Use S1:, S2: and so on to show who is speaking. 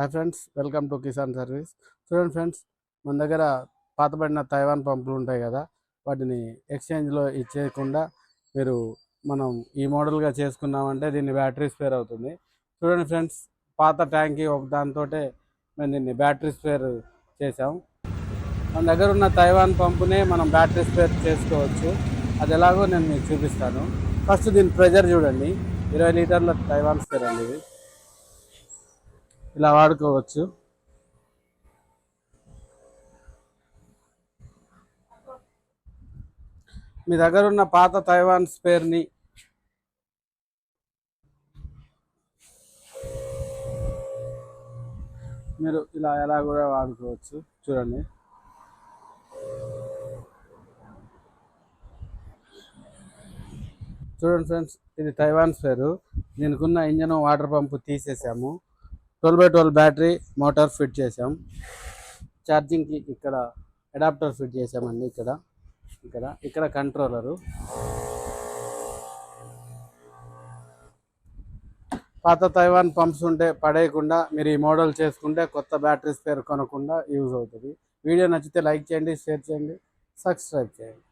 S1: Hi friends welcome to Kisan service చూడండి friends మన దగ్గర పాతబడిన తైవాన్ పంపులు ఉంటాయి కదా వాటిని ఎక్స్చేంజ్లో ఇచ్చేయకుండా మీరు మనం ఈ మోడల్గా చేసుకున్నామంటే దీన్ని బ్యాటరీ స్పేర్ అవుతుంది. చూడండి ఫ్రెండ్స్ పాత ట్యాంకీ ఒక దాంతో మేము దీన్ని బ్యాటరీ స్పేర్ చేసాం మన దగ్గర ఉన్న తైవాన్ పంపునే మనం బ్యాటరీ స్పేర్ చేసుకోవచ్చు. అది ఎలాగో నేను మీకు చూపిస్తాను. ఫస్ట్ దీని ప్రెజర్ చూడండి. ఇరవై లీటర్ల తైవాన్ స్పేర్ అండి ఇది. ఇలా వాడుకోవచ్చు. మీ దగ్గర ఉన్న పాత తైవాన్ స్పేర్ని మీరు ఇలా ఎలా కూడా వాడుకోవచ్చు. చూడండి. చూడండి ఫ్రెండ్స్ ఇది తైవాన్ స్పేరు దీనికి ఉన్న engine water pump తీసేసాము. Twelve by twelve battery motor fit చేసాం ఛార్జింగ్కి ఇక్కడ అడాప్టర్ ఫిట్ చేసామండి ఇక్కడ. ఇక్కడ ఇక్కడ కంట్రోలరు. పాత తైవాన్ పంప్స్ ఉంటే పడేయకుండా మీరు ఈ మోడల్ చేసుకుంటే కొత్త బ్యాటరీస్ పేరు కొనకుండా యూజ్ అవుతుంది. వీడియో నచ్చితే లైక్ చేయండి షేర్ చేయండి సబ్స్క్రైబ్ చేయండి.